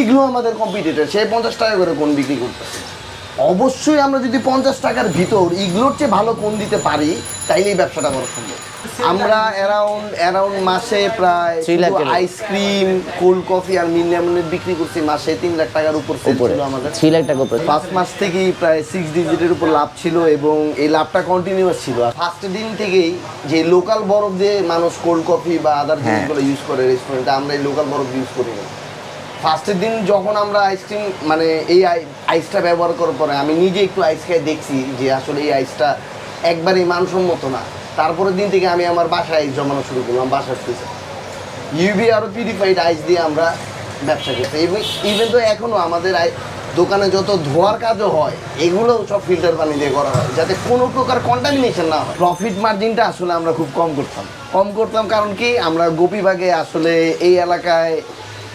Igloo আমাদের competitor সে পঞ্চাশ টাকা করে কোন বিক্রি করতেছে? অবশ্যই আমরা যদি পঞ্চাশ টাকার ভিতর ইগলোর চেয়ে ভালো কোন দিতে পারি তাইলেই ব্যবসাটা করা সম্ভব। আমরা অ্যারাউন্ড অ্যারাউন্ড মাসে প্রায়। আইসক্রিম কোল্ড কফি আর মিনিমামের বিক্রি করছি মাসে তিন লাখ টাকার উপর ছিল আমাদের। থ্রি লাখ টাকা উপরে। পাঁচ মাস থেকেই প্রায় সিক্স ডিজিটের উপর লাভ ছিল এবং এই লাভটা কন্টিনিউয়াস ছিল। আর ফার্স্ট দিন থেকেই যে লোকাল বরফ দিয়ে মানুষ কোল্ড কফি বা আদার হ্যাঁ। জিনিসগুলো ইউজ করে রেস্টুরেন্টে আমরা এই লোকাল বরফ ইউজ করি না। ফার্স্টের দিন যখন আমরা আইসক্রিম মানে এই আই- আইসটা ব্যবহার করার পরে আমি নিজে একটু আইস খেয়ে দেখছি যে আসলে এই আইসটা একবারেই মানসম্মত না। তারপরের দিন থেকে আমি আমার বাসায় আইস জমানো শুরু করলাম, বাসার ফ্রিজে ইউভি আরও পিউরিফাইড আইস দিয়ে আমরা ব্যবসা করছি। এবং ইভেন তো এখনও আমাদের দোকানে যত ধোয়ার কাজও হয় এগুলো সব ফিল্টার পানি দিয়ে করা হয়, যাতে কোনো প্রকার কন্টামিনেশন না হয়। প্রফিট মার্জিনটা আসলে আমরা খুব কম করতাম। কম করতাম কারণ কি, আমরা গোপীবাগে আসলে এই এলাকায়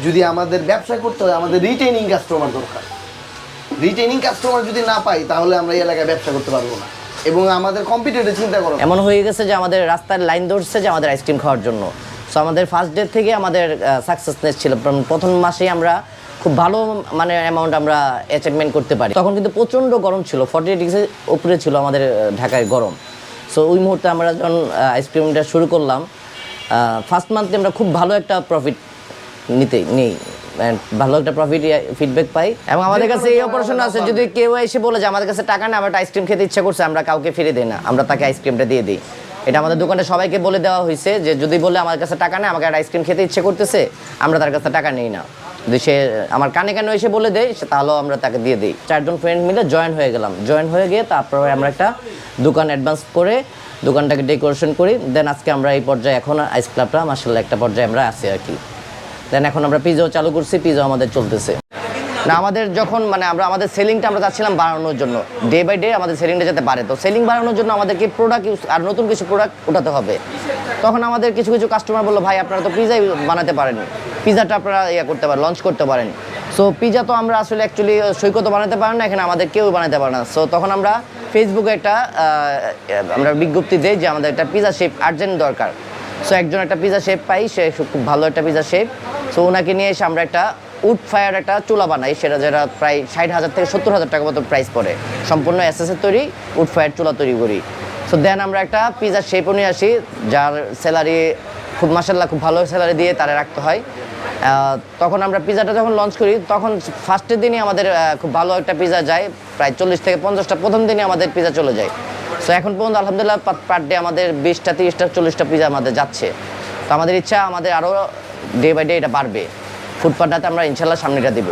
যদি আমাদের ব্যবসা করতে হয়, আমাদের রিটেনিং কাস্টমার দরকার। রিটেনিং কাস্টমার যদি না পাই, তাহলে আমরা এই এলাকায় ব্যবসা করতে পারব না। এবং আমাদের কম্পিটিটিভ চিন্তা করো এমন হয়ে গেছে যে আমাদের রাস্তার লাইন ধরছে যে আমাদের আইসক্রিম খাওয়ার জন্য। সো আমাদের ফার্স্ট ডে থেকে আমাদের সাকসেসনেস ছিল। প্রথম- মাসেই আমরা খুব ভালো মানে অ্যামাউন্ট আমরা অ্যাচিভমেন্ট করতে পারি। তখন কিন্তু প্রচণ্ড গরম ছিল। ফর্টি ডিগ্রির উপরে ছিল আমাদের ঢাকায় গরম। সো ওই মুহূর্তে আমরা যখন আইসক্রিমটা শুরু করলাম ফার্স্ট মান্থে আমরা খুব ভালো একটা প্রফিট নিতে নেই। ভালো একটা প্রফিট ফিডব্যাক পাই। এবং আমাদের কাছে এই অপারেশন আছে যদি কেউ এসে বলে যে আমাদের কাছে টাকা না আমরা আইসক্রিম খেতে ইচ্ছা করছে আমরা কাউকে ফিরে দিই না। আমরা তাকে আইসক্রিমটা দিয়ে দিই। এটা আমাদের দোকানে সবাইকে বলে দেওয়া হয়েছে যে যদি বলে আমার কাছে টাকা নেই আমাকে একটা আইসক্রিম খেতে ইচ্ছে করতেছে আমরা তার কাছে টাকা নেই না। যদি সে আমার কানে কানে এসে বলে দেয় সে তাহলেও আমরা তাকে দিয়ে দিই। চারজন ফ্রেন্ড মিলে জয়েন হয়ে গেলাম। জয়েন হয়ে গিয়ে তারপরে আমরা একটা দোকান অ্যাডভান্স করে দোকানটাকে ডেকোরেশন করি। দেন আজকে আমরা এই পর্যায়ে এখন আইস ক্লাবটা মাসাল্লাহ একটা পর্যায়ে আমরা আছি আর কি। দেন এখন আমরা পিজাও চালু করছি পিজাও আমাদের চলতেছে। না, আমাদের যখন মানে আমরা, আমাদের সেলিংটা আমরা চাচ্ছিলাম বাড়ানোর জন্য। ডে বাই ডে আমাদের সেলিংটা যাতে বাড়ে। তো সেলিং বাড়ানোর জন্য আমাদেরকে প্রোডাক্ট ইউজ আর নতুন কিছু প্রোডাক্ট উঠাতে হবে। তখন আমাদের কিছু কিছু কাস্টমার বলল, ভাই, আপনারা তো পিজাই বানাতে পারেন পিজাটা আপনারা ইয়ে করতে পারেন লঞ্চ করতে পারেন সো পিজা তো আমরা আসলে অ্যাকচুয়ালি সৈকত বানাতে পারেন না, এখানে আমাদের কেউ বানাতে পারে না। সো তখন আমরা ফেসবুকে একটা আমরা বিজ্ঞপ্তি দিই যে আমাদের একটা পিজা শেপ আর্জেন্ট দরকার। সো একজন একটা পিজা শেপ পাই, সে খুব ভালো একটা পিজা শেপ সো ওনাকে নিয়ে এসে আমরা একটা উড ফায়ার একটা চুলা বানাই, সেটা যেটা প্রায় ষাট হাজার থেকে সত্তর হাজার টাকা মতো প্রাইস পড়ে। সম্পূর্ণ এসএসের তৈরি উড ফায়ার চুলা তৈরি করি। সো দেন আমরা একটা পিজার শেপও নিয়ে আসি, যার স্যালারি খুব মাসাল্লাহ খুব ভালো স্যালারি দিয়ে তারা রাখতে হয়। তখন আমরা পিজাটা যখন লঞ্চ করি, তখন ফার্স্টের দিনই আমাদের খুব ভালো একটা পিজা যায়, প্রায় চল্লিশ থেকে পঞ্চাশটা, প্রথম দিনই আমাদের পিজা চলে যায়। সো এখন পর্যন্ত আলহামদুলিল্লাহ পার ডে আমাদের বিশটা, তিরিশটা, চল্লিশটা পিজা আমাদের যাচ্ছে। তো আমাদের ইচ্ছা, আমাদের আরও ডে বাই ডে এটা বাড়বে। ফুটপাথটাতে আমরা ইনশাল্লাহ সামনেটা দিব।